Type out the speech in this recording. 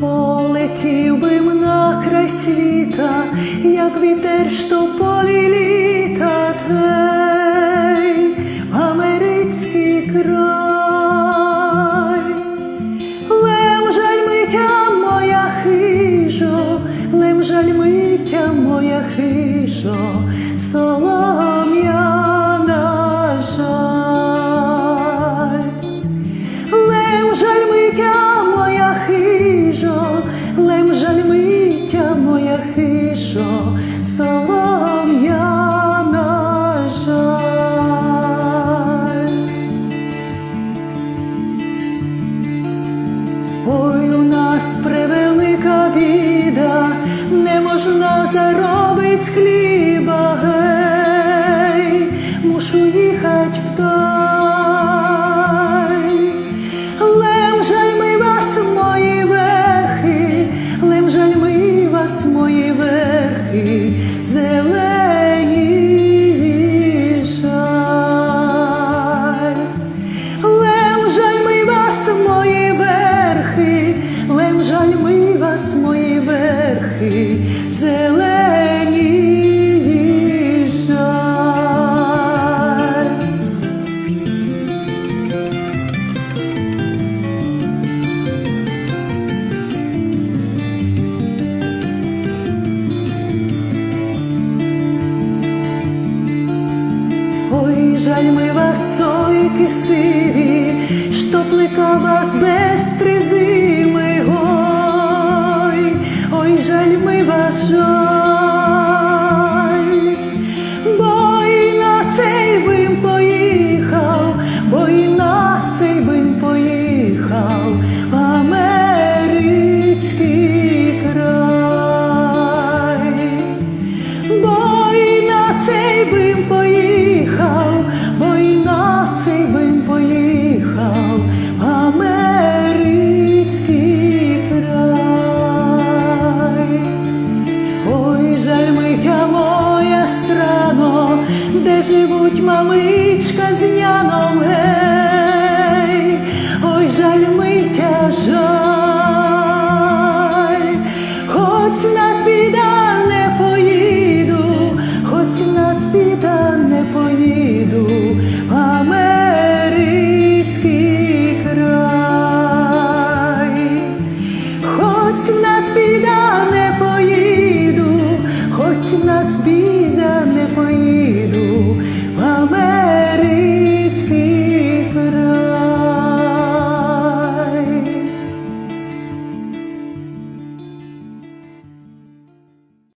Полетів би на край світа, як вітер, що полі літа, гей, в америцький край. Лем жаль миття моя хижо, лем жаль миття моя хижо, нас превелика біда, не можна заробить хліба, гей, мушу верхи, зелені жаль. Ой, жаль ми вас, сойки сиві, Бо на цей бим поїхав, бо і на цей бим поїхав в америцький край. Ой, жаль миття моя страно, де живуть мамичка з няном, гей, ой, жаль ми